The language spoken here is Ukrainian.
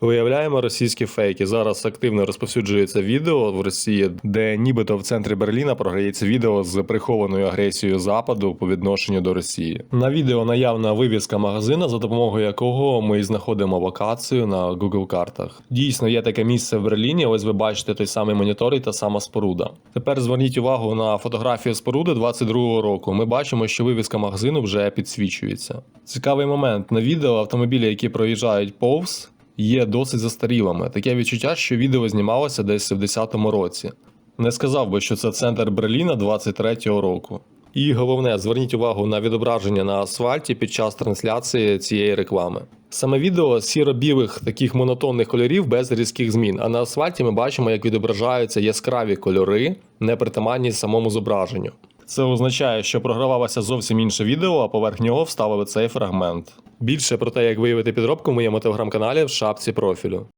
Виявляємо російські фейки. Зараз активно розповсюджується відео в Росії, де нібито в центрі Берліна програється відео з прихованою агресією Западу по відношенню до Росії. На відео наявна вивіска магазина, за допомогою якого ми знаходимо локацію на Google картах. Дійсно, є таке місце в Берліні. Ось ви бачите той самий монітор і та сама споруда. Тепер зверніть увагу на фотографію споруди 22-го року. Ми бачимо, що вивіска магазину вже підсвічується. Цікавий момент на відео автомобілі, які проїжджають повз є досить застарілими. Таке відчуття, що відео знімалося десь в 10-му році. Не сказав би, що це центр Берліна 23-го року. І головне, зверніть увагу на відображення на асфальті під час трансляції цієї реклами. Саме відео сіро-білих таких монотонних кольорів без різких змін. А на асфальті ми бачимо, як відображаються яскраві кольори, непритаманні самому зображенню. Це означає, що програвалося зовсім інше відео, а поверх нього вставили цей фрагмент. Більше про те, як виявити підробку в моєму телеграм-каналі в шапці профілю.